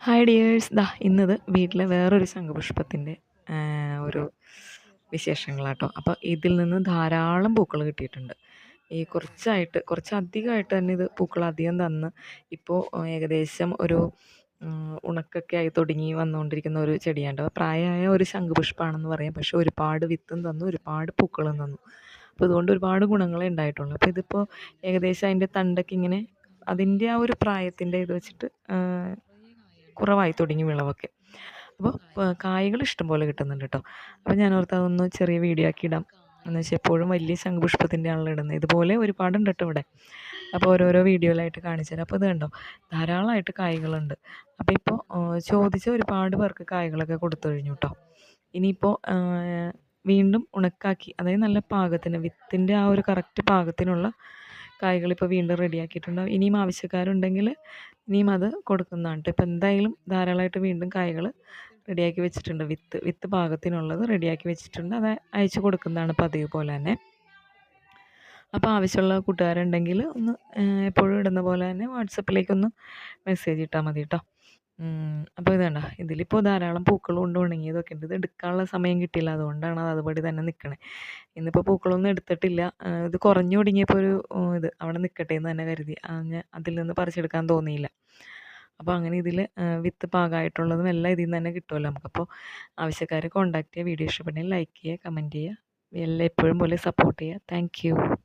Hi dears ദാ ഇന്നത് വീട്ടിലെ വേറൊരു ശംഖുപുഷ്പത്തിന്റെ ഒരു വിശേഷങ്ങളാട്ടോ. അപ്പോൾ ഇതിൽ നിന്ന് ധാരാളം പൂക്കൾ കിട്ടിയിട്ടുണ്ട്. ഈ കുറച്ചായിട്ട് കുറച്ചധികമായിട്ട് തന്നെ ഇത് പൂക്കൾ അധികം തന്ന് ഇപ്പോൾ ഏകദേശം ഒരു ഉണക്കൊക്കെ ആയി തുടങ്ങി വന്നുകൊണ്ടിരിക്കുന്ന ഒരു ചെടിയാണ് പ്രായമായ ഒരു ശംഖുപുഷ്പമാണെന്ന് പറയാം. പക്ഷെ ഒരുപാട് വിത്തും തന്നു ഒരുപാട് പൂക്കളും തന്നു. അപ്പോൾ ഇതുകൊണ്ട് ഒരുപാട് ഗുണങ്ങളേ ഉണ്ടായിട്ടുള്ളൂ. അപ്പോൾ ഇതിപ്പോൾ ഏകദേശം അതിന്റെ തണ്ടൊക്കെ ഇങ്ങനെ അതിന്റെ ആ ഒരു പ്രായത്തിന്റെ ഇത് വെച്ചിട്ട് കുറവായി തുടങ്ങി വിളവൊക്കെ. അപ്പോൾ കായകൾ ഇഷ്ടംപോലെ കിട്ടുന്നുണ്ട് കേട്ടോ അപ്പോൾ ഞാൻ ഓർത്ത് അതൊന്ന് ചെറിയ വീഡിയോ ആക്കി ഇടാം. എന്ന് വെച്ചാൽ എപ്പോഴും വലിയ ശംഖുപുഷ്പത്തിന്റെ ആണല്ലോ ഇടുന്നത് ഇതുപോലെ ഒരുപാടുണ്ട് കേട്ടോ ഇവിടെ. അപ്പോൾ ഓരോരോ വീഡിയോയിലായിട്ട് കാണിച്ചു തരാം അപ്പോൾ ഇത് കണ്ടോ? ധാരാളമായിട്ട് കായ്കളുണ്ട്. അപ്പോൾ ഇപ്പോൾ ചോദിച്ച ഒരുപാട് പേർക്ക് കായ്കളൊക്കെ കൊടുത്തു കഴിഞ്ഞു കേട്ടോ ഇനിയിപ്പോൾ വീണ്ടും ഉണക്കാക്കി അതായത് നല്ല പാകത്തിന് വിത്തിന്റെ ആ ഒരു കറക്റ്റ് പാകത്തിനുള്ള കായ്കളിപ്പോൾ വീണ്ടും റെഡിയാക്കിയിട്ടുണ്ടാവും. ഇനിയും ആവശ്യക്കാരുണ്ടെങ്കിൽ ഇനിയും അത് കൊടുക്കുന്നതാണ് കേട്ടോ. ഇപ്പോൾ എന്തായാലും ധാരാളമായിട്ട് വീണ്ടും കായ്കൾ റെഡിയാക്കി വെച്ചിട്ടുണ്ട്. വിത്ത് വിത്ത് പാകത്തിനുള്ളത് റെഡിയാക്കി വെച്ചിട്ടുണ്ട്. അത് അയച്ചു കൊടുക്കുന്നതാണ് പതിവ് പോലെ തന്നെ. അപ്പോൾ ആവശ്യമുള്ള കൂട്ടുകാരുണ്ടെങ്കിൽ ഒന്ന് എപ്പോഴും ഇടുന്ന പോലെ തന്നെ വാട്സപ്പിലേക്കൊന്ന് മെസ്സേജ് ഇട്ടാൽ മതി കേട്ടോ. അപ്പോൾ ഇത് കണ്ടോ ഇതിലിപ്പോൾ ധാരാളം പൂക്കൾ കൊണ്ട് ഉണങ്ങിയതൊക്കെ ഉണ്ട്. ഇത് എടുക്കാനുള്ള സമയം കിട്ടിയില്ല. അതുകൊണ്ടാണ് അത് അതുപടി തന്നെ നിൽക്കണേ ഇന്നിപ്പോൾ പൂക്കളൊന്നും എടുത്തിട്ടില്ല. ഇത് കുറഞ്ഞു തുടങ്ങിയപ്പോൾ ഒരു ഇത് അവിടെ നിൽക്കട്ടെ എന്ന് തന്നെ കരുതി. ഞാൻ അതിൽ നിന്ന് പറിച്ചെടുക്കാൻ തോന്നിയില്ല. അപ്പോൾ അങ്ങനെ ഇതിൽ വിത്ത് പാകമായിട്ടുള്ളതും എല്ലാം ഇതിൽ നിന്ന് തന്നെ കിട്ടുമല്ലോ നമുക്കപ്പോൾ ആവശ്യക്കാരെ കോൺടാക്റ്റ് ചെയ്യുക. വീഡിയോ ഇഷ്ടപ്പെട്ടെങ്കിൽ ലൈക്ക് ചെയ്യുക കമന്റ് ചെയ്യുക. എല്ലാം എപ്പോഴും പോലെ സപ്പോർട്ട് ചെയ്യുക. താങ്ക്